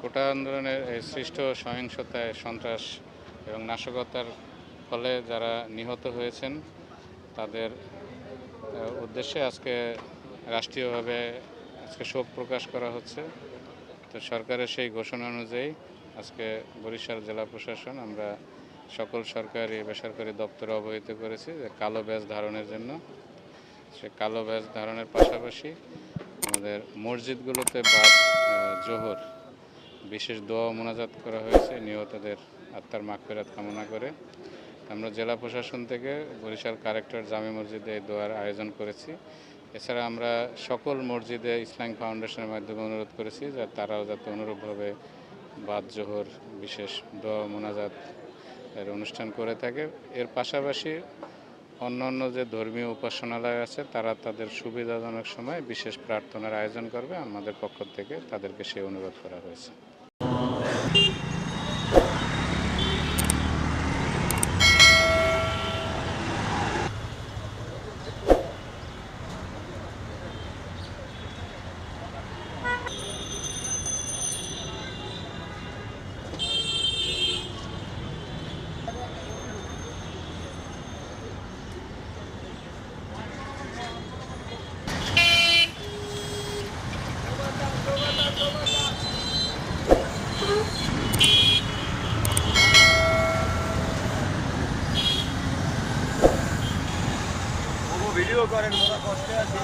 কোটা আন্দোলনের সৃষ্ট সহিংসতায় সন্ত্রাস এবং নাশকতার ফলে যারা নিহত হয়েছেন, তাদের উদ্দেশ্যে আজকে রাষ্ট্রীয়ভাবে আজকে শোক প্রকাশ করা হচ্ছে। তো সরকারের সেই ঘোষণা অনুযায়ী আজকে বরিশাল জেলা প্রশাসন আমরা সকল সরকারি বেসরকারি দপ্তরে অবহিত করেছি যে কালো ব্যাজ ধারণের জন্য। সে কালো ব্যাজ ধারণের পাশাপাশি আমাদের মসজিদগুলোতে বাদ জোহর বিশেষ দোয়া মোনাজাত করা হয়েছে। নিহতদের আত্মার মাগফিরাত কামনা করে। আমরা জেলা প্রশাসন থেকে বরিশাল কালেক্টর জামে মসজিদে এই দোয়ার আয়োজন করেছি। এছাড়া আমরা সকল মসজিদে ইসলাম ফাউন্ডেশনের মাধ্যমে অনুরোধ করেছি যে তারাও যাতে অনুরূপভাবে বাদ জোহর বিশেষ দোয়া মোনাজাত এর অনুষ্ঠান করে থাকে। এর পাশাপাশি অন্য অন্য যে ধর্মীয় উপাসনালয় আছে, তারা তাদের সুবিধাজনক সময় বিশেষ প্রার্থনার আয়োজন করবে। আমাদের পক্ষ থেকে তাদেরকে সেই অনুরোধ করা হয়েছে। Beep. ভিডিও করেন ওরা কষ্টে আছে।